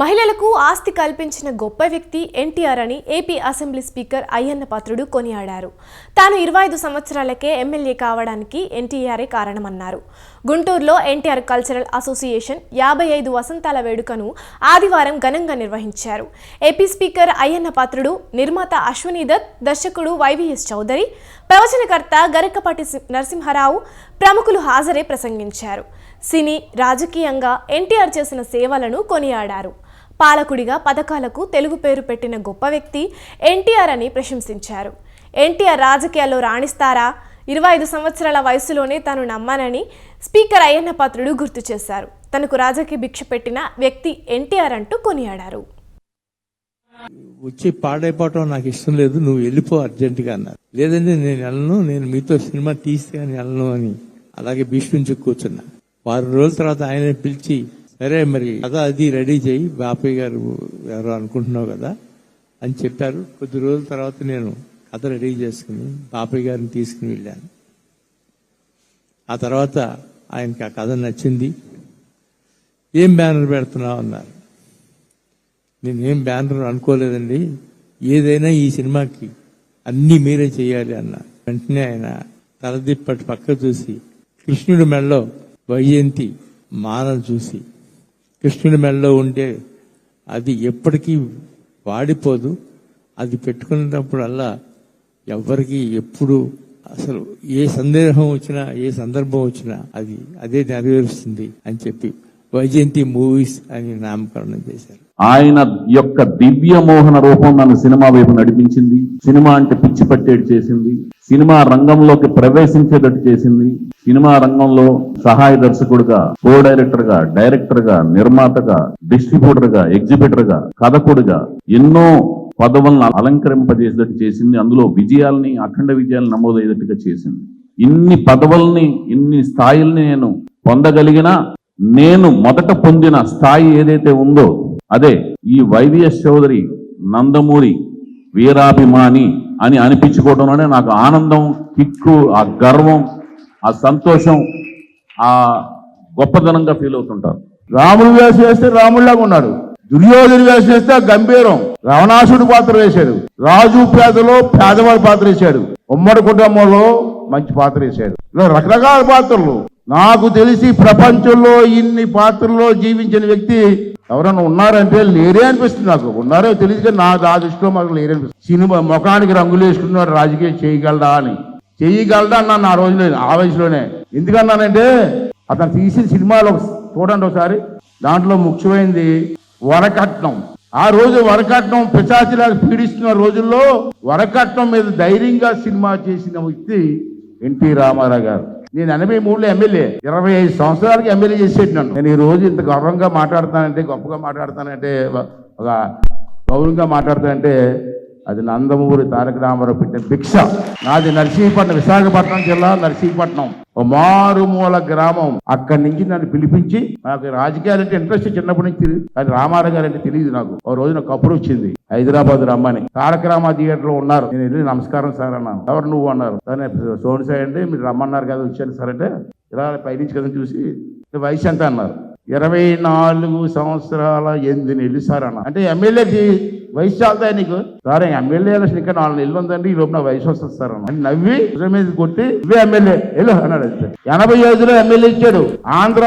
మహిళలకు ఆస్తి కల్పించిన గొప్ప వ్యక్తి ఎన్టీఆర్ అని AP assembly speaker Ayyanna Patrudu కొనియాడారు. తాను ఇరవై ఐదు సంవత్సరాలకే ఎమ్మెల్యే కావడానికి ఎన్టీఆరే కారణమన్నారు. గుంటూరులో ఎన్టీఆర్ కల్చరల్ అసోసియేషన్ యాభై ఐదు వసంతాల వేడుకను ఆదివారం ఘనంగా నిర్వహించారు. ఏపీ స్పీకర్ అయ్యన్న పాత్రుడు నిర్మాత అశ్వనీ దత్ దర్శకుడు వైవిఎస్ చౌదరి ప్రవచనకర్త గరికపాటి నరసింహారావు ప్రముఖులు హాజరై ప్రసంగించారు. సినీ రాజకీయంగా ఎన్టీఆర్ చేసిన సేవలను కొనియాడారు. పాలకుడిగా పథకాలకు తెలుగు పేరు పెట్టిన గొప్ప వ్యక్తి ఎన్టీఆర్ అని ప్రశంసించారు. ఎన్టీఆర్ రాజకీయాల్లో రాణిస్తారా? ఇరవై ఐదు సంవత్సరాల వయసులోనే తాను నమ్మానని స్పీకర్ అయ్యన్న పాత్రుడు గుర్తు చేశారు. తనకు రాజకీయ భిక్ష పెట్టిన వ్యక్తి ఎన్టీఆర్ అంటూ కొనియాడారు. వచ్చి పాడైపోవటం నాకు ఇష్టం లేదు నువ్వు వెళ్ళిపో అర్జెంటుగా అన్నారు. లేదంటే నేను వెళ్ళను నేను మీతో సినిమా తీస్తే కానీ వెళ్ళను అని అలాగే భీష్మించి కూర్చున్నా. వారం రోజుల తర్వాత ఆయన పిలిచి సరే మరి కథ అది రెడీ చేయి. బాపయ్య గారు ఎవరో అనుకుంటున్నావు కదా అని చెప్పారు. కొద్ది రోజుల తర్వాత నేను కథ రెడీ చేసుకుని బాపయ్య గారిని తీసుకుని వెళ్ళాను. ఆ తర్వాత ఆయనకి ఆ కథ నచ్చింది. ఏం బ్యానర్ పెడుతున్నావు అన్నారు. నేనేం బ్యానర్ అనుకోలేదండి. ఏదైనా ఈ సినిమాకి అన్ని మీరే చేయాలి అన్న. వెంటనే ఆయన తలదిప్పటి పక్క చూసి కృష్ణుడి మెడలో వైజయంతి మాలను చూసి కృష్ణుడి మెడలో ఉంటే అది ఎప్పటికీ వాడిపోదు. అది పెట్టుకున్నప్పుడల్లా ఎవరికి ఎప్పుడు అసలు ఏ సందేహం వచ్చినా ఏ సందర్భం వచ్చినా అది అదే నెరవేరుస్తుంది అని చెప్పి వైజయంతి మూవీస్ అని నామకరణం చేశారు. ఆయన యొక్క దివ్య మోహన రూపం నన్ను సినిమా వైపు నడిపించింది. సినిమా అంటే పిచ్చి పట్టేడు చేసింది. సినిమా రంగంలోకి ప్రవేశించేటట్టు చేసింది. సినిమా రంగంలో సహాయ దర్శకుడిగా కో డైరెక్టర్గా డైరెక్టర్గా నిర్మాతగా డిస్ట్రిబ్యూటర్గా ఎగ్జిబిటర్గా ఎన్నో పదవులను అలంకరింపజేసేటట్టు చేసింది. అందులో విజయాల్ని అఖండ విజయాలను నమోదయ్యేటట్టుగా చేసింది. ఇన్ని పదవుల్ని ఇన్ని స్థాయిల్ని నేను పొందగలిగినా నేను మొదట పొందిన స్థాయి ఏదైతే ఉందో అదే ఈ వైవిఎస్ చౌదరి నందమూరి వీరాభిమాని అని అనిపించుకోవడంలోనే నాకు ఆనందం కిక్కు ఆ గర్వం ఆ సంతోషం ఆ గొప్పదనంగా ఫీల్ అవుతుంటారు. రాముడు వేసి వేస్తే రాముడిలాగా ఉన్నాడు. దుర్యోధుని వేసి వేస్తే గంభీరం. రావణాసుడు పాత్ర వేశాడు. రాజు పేదలో పేదవాడి పాత్ర వేశాడు. ఉమ్మడి కుటుంబంలో మంచి పాత్ర వేశాడు. ఇలా రకరకాల పాత్రలు. నాకు తెలిసి ప్రపంచంలో ఇన్ని పాత్రల్లో జీవించిన వ్యక్తి ఎవరైనా ఉన్నారంటే లేరే అనిపిస్తుంది నాకు. ఉన్నారో తెలియదు కానీ నా నా దృష్టిలో మాకు లేరే అనిపిస్తుంది. సినిమా ముఖానికి రంగులు వేసుకున్నారు రాజకీయం చేయగలడా అని. చేయగలడా అన్నాను ఆ రోజులో ఆ వయసులోనే. ఎందుకన్నానంటే అతను తీసిన సినిమాలో చూడండి ఒకసారి. దాంట్లో ముఖ్యమైనది వరకట్నం. ఆ రోజు వరకట్నం పిశాచిలాగా పీడిస్తున్న రోజుల్లో వరకట్నం మీద ధైర్యంగా సినిమా చేసిన వ్యక్తి ఎన్టీ రామారావు గారు. నేను ఎనభై మూడులో ఎమ్మెల్యే. ఇరవై ఐదు సంవత్సరాలకి ఎమ్మెల్యే చేసేది నన్ను. నేను ఈ రోజు ఇంత గర్వంగా మాట్లాడతానంటే గొప్పగా మాట్లాడతానంటే ఒక గౌరవంగా మాట్లాడతానంటే అది నందమూరి తారక రామారావు పెట్టిన భిక్ష. నాది నరసింహపట్నం విశాఖపట్నం జిల్లా నరసింహపట్నం ఓ మారుమూల గ్రామం. అక్కడి నుంచి నన్ను పిలిపించి నాకు రాజకీయాలంటే ఇంట్రెస్ట్ చిన్నప్పటి నుంచి తెలియదు కానీ రామారావు గారు అంటే తెలియదు నాకు. ఓ రోజు నాకు అప్పుడు వచ్చింది. హైదరాబాద్ రమ్మని. తారక రామా థియేటర్లో ఉన్నారు. నేను వెళ్ళి నమస్కారం సార్ అన్నాను. ఎవరు నువ్వు అన్నారు. సార్ సోని సార్ అండి మీరు రమ్మన్నారు కదా వచ్చాను సార్ అంటే ఇలా పైనుంచి కదా చూసి వయసు ఎంత అన్నారు. ఇరవై నాలుగు సంవత్సరాల ఎనిమిది నెలలు సార్ అన్న అంటే ఎమ్మెల్యేకి వయసు చాలుతా నీకు? సార్ ఎమ్మెల్యే ఎలక్షన్ ఇంకా నాలుగు నెలలు ఉందండి ఈ లోపల వయసు వస్తుంది సార్ అన్న నవ్వి మీద కొట్టి ఇవే ఎమ్మెల్యే వెళ్ళు అన్నాడు ఎనభై ఐదులో ఎమ్మెల్యే ఇచ్చాడు. ఆంధ్ర